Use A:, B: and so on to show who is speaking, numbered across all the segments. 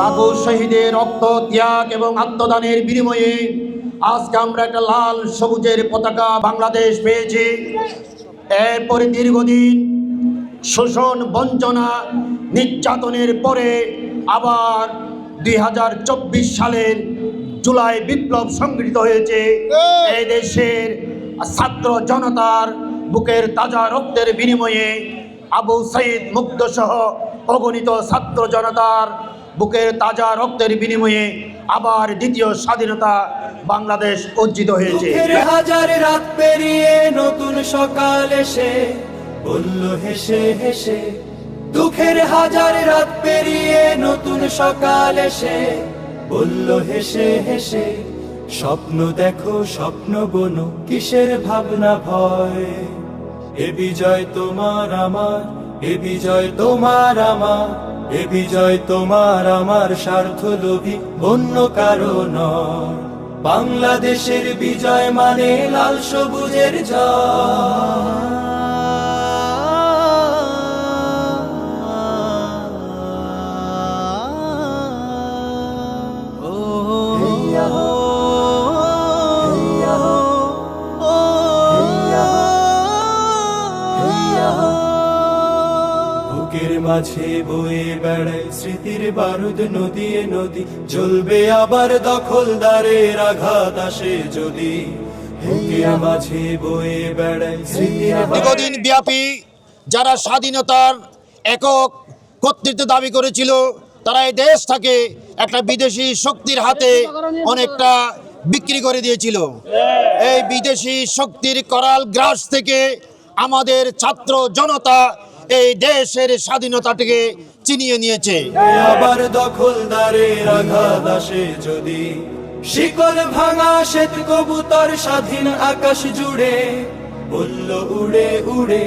A: লাখো শহীদের রক্ত ত্যাগ এবং আত্মদানের বিনিময়ে আজকে আমরা একটা লাল সবুজের পতাকা বাংলাদেশ পেয়েছি। এরপরে দীর্ঘদিন শোষণ, বঞ্চনা, নির্যাতনের পরে আবার দুই হাজার চব্বিশ সালের জুলাই বিপ্লব সংগঠিত হয়েছে। এই দেশের ছাত্র জনতার বুকের তাজা রক্তের বিনিময়ে আবু সাইদ মুগ্ধ সহ অগণিত ছাত্র জনতার বুকের তাজা রক্তের বিনিময়ে আবার দ্বিতীয় স্বাধীনতা বাংলাদেশ অর্জিত হয়েছে।
B: হাজার রাত পেরিয়ে নতুন সকাল এসে, বলল, হেসে হেসে। দুঃখের হাজার রাত পেরিয়ে নতুন সকাল এসে, বলল, হেসে হেসে। স্বপ্ন দেখো, স্বপ্ন বনো কিসের ভাবনা ভয়? এ বিজয় তোমার, আমার। এ বিজয় তোমার, আমার। এ বিজয় তোমার আমার স্বার্থ লোভী অন্য কারও বাংলাদেশের বিজয় মানে লাল সবুজের বুকের মাঝে বয়ে বেড়ায় স্মৃতির বারুদ নদীয়ে নদী। জ্বলবে আবার দখলদারের আঘাত আসে যদি। মাঝে বয়ে বেড়ায় স্মৃতির
A: দীর্ঘদিন ব্যাপী যারা স্বাধীনতার একক কর্তৃত্ব দাবি করেছিল, তারা এই দেশটাকে একটা বিদেশি শক্তির হাতে অনেকটা বিক্রি করে দিয়েছিল। এই বিদেশি শক্তির করাল গ্রাস থেকে আমাদের ছাত্র জনতা এই দেশের স্বাধীনতাটিকে চিনিয়ে নিয়েছে।
B: আবার দখলদারের আঘাত আসে যদি। শিকল ভাঙা শ্বেত কবুতর স্বাধীন আকাশ জুড়ে, বলল, উড়ে উড়ে।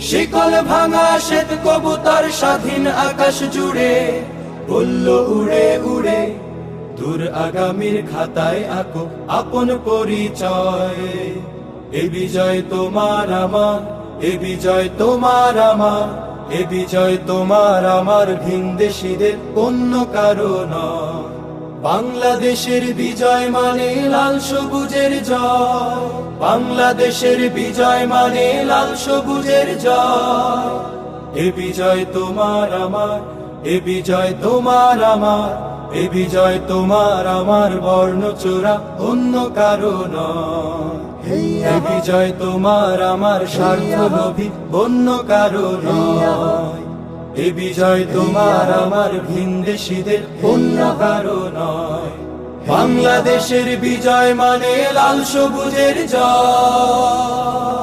B: শিকল ভাঙা শ্বেত কবুতর স্বাধীন আকাশ জুড়ে, বলল, উড়ে উড়ে। দূর আগামীর খাতায় আঁকো আপন পরিচয়। এ বিজয় তোমার, আমার এ বিজয় তোমার আমার, এ বিজয় তোমার আমার ভিনদেশীদের অন্য কারও নয়। বাংলাদেশের বিজয় মানে লাল সবুজের জয়। বাংলাদেশের বিজয় মানে লাল সবুজের জয়। এ বিজয় তোমার আমার, এ বিজয় তোমার আমার এ বিজয় তোমার আমার বর্ণচোরা অন্য কারও নয়। এ বিজয় তোমার আমার স্বার্থ লোভী অন্য কারও নয়। এ বিজয় তোমার আমার ভিনদেশীদের অন্য কারও নয়। বাংলাদেশের বিজয় মানে লাল সবুজের জয়।